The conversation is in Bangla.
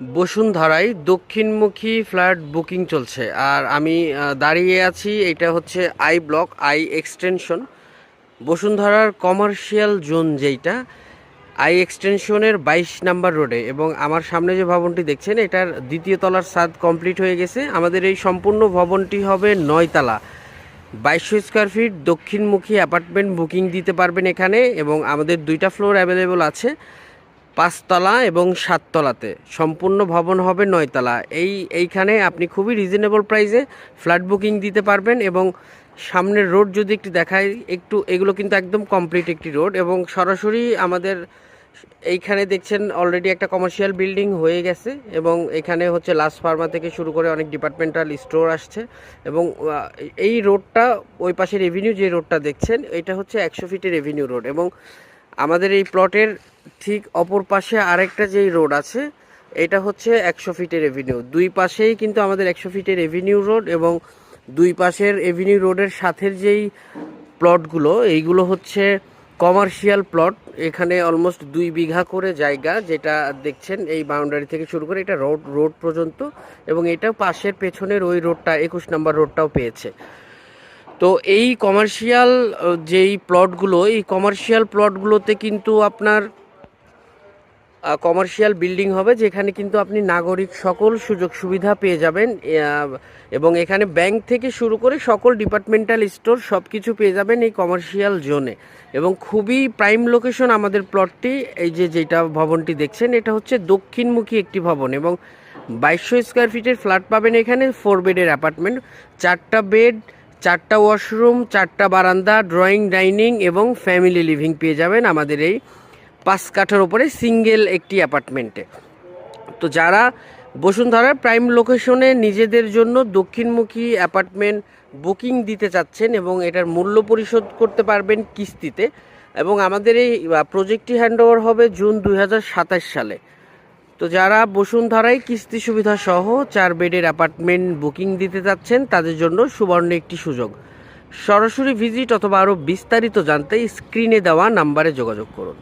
বসুন্ধরায় দক্ষিণমুখী ফ্ল্যাট বুকিং চলছে। আর আমি দাঁড়িয়ে আছি এটা হচ্ছে আই ব্লক আই এক্সটেনশন বসুন্ধরার কমার্শিয়াল জোন যেইটা আই এক্সটেনশনের বাইশ নাম্বার রোডে। এবং আমার সামনে যে ভবনটি দেখছেন, এটার দ্বিতীয় তলার সাদ কমপ্লিট হয়ে গেছে। আমাদের এই সম্পূর্ণ ভবনটি হবে নয়তলা বাইশশো স্কোয়ার ফিট দক্ষিণমুখী অ্যাপার্টমেন্ট বুকিং দিতে পারবেন এখানে। এবং আমাদের দুইটা ফ্লোর অ্যাভেলেবল আছে। পাঁচতলা এবং সাততলাতে। সম্পূর্ণ ভবন হবে নয়তলা। এই, এইখানে আপনি খুবই রিজনেবল প্রাইসে ফ্ল্যাট বুকিং দিতে পারবেন এবং সামনের রোড যদি একটু দেখায় একটু, এগুলো কিন্তু একদম কমপ্লিট একটি রোড এবং সরাসরি আমাদের এইখানে দেখছেন অলরেডি একটা কমার্শিয়াল বিল্ডিং হয়ে গেছে এবং এখানে হচ্ছে লাস্ট ফার্মা থেকে শুরু করে অনেক ডিপার্টমেন্টাল স্টোর আসছে এবং এই রোডটা ওই পাশে রেভিনিউ যে রোডটা দেখছেন, এটা হচ্ছে একশো ফিটের রেভিনিউ রোড এবং আমাদের এই প্লটের ঠিক অপর পাশে আরেকটা যেই রোড আছে, এটা হচ্ছে একশো ফিটের এভিনিউ। দুই পাশেই কিন্তু আমাদের একশো ফিটের এভিনিউ রোড এবং দুই পাশের এভিনিউ রোডের সাথের যেই প্লটগুলো, এইগুলো হচ্ছে কমার্শিয়াল প্লট। এখানে অলমোস্ট দুই বিঘা করে জায়গা যেটা দেখছেন, এই বাউন্ডারি থেকে শুরু করে এটা রোড রোড পর্যন্ত এবং এটা পাশের পেছনের ওই রোডটা, একুশ নম্বর রোডটাও পেয়েছে। তো এই কমার্শিয়াল যেই প্লটগুলো, এই কমার্শিয়াল প্লটগুলোতে কিন্তু আপনার কমার্শিয়াল বিল্ডিং হবে, যেখানে কিন্তু আপনি নাগরিক সকল সুযোগ সুবিধা পেয়ে যাবেন এবং এখানে ব্যাংক থেকে শুরু করে সকল ডিপার্টমেন্টাল স্টোর সব কিছু পেয়ে যাবেন এই কমার্শিয়াল জোনে। এবং খুবই প্রাইম লোকেশন আমাদের প্লটটি, এই যে যেটা ভবনটি দেখছেন, এটা হচ্ছে দক্ষিণমুখী একটি ভবন, এবং বাইশশো স্কোয়ার ফিটের ফ্ল্যাট পাবেন এখানে, ফোর বেডের অ্যাপার্টমেন্ট, চারটা বেড, চারটা ওয়াশরুম, চারটা বারান্দা, ড্রয়িং, ডাইনিং এবং ফ্যামিলি লিভিং পেয়ে যাবেন আমাদের এই পাঁচ কাঠের উপরে সিঙ্গেল একটি অ্যাপার্টমেন্টে। তো যারা বসুন্ধরার প্রাইম লোকেশনে নিজেদের জন্য দক্ষিণমুখী অ্যাপার্টমেন্ট বুকিং দিতে চাচ্ছেন এবং এটার মূল্য পরিশোধ করতে পারবেন কিস্তিতে এবং আমাদের এই প্রজেক্টটি হ্যান্ডওভার হবে জুন দু হাজার সাতাশ সালে। তো যারা বসুন্ধরায় কিস্তি সুবিধা সহ চার বেডের অ্যাপার্টমেন্ট বুকিং দিতে চাচ্ছেন, তাদের জন্য সুবর্ণ একটি সুযোগ। সরাসরি ভিজিট অথবা আরও বিস্তারিত জানতে স্ক্রিনে দেওয়া নাম্বারে যোগাযোগ করুন।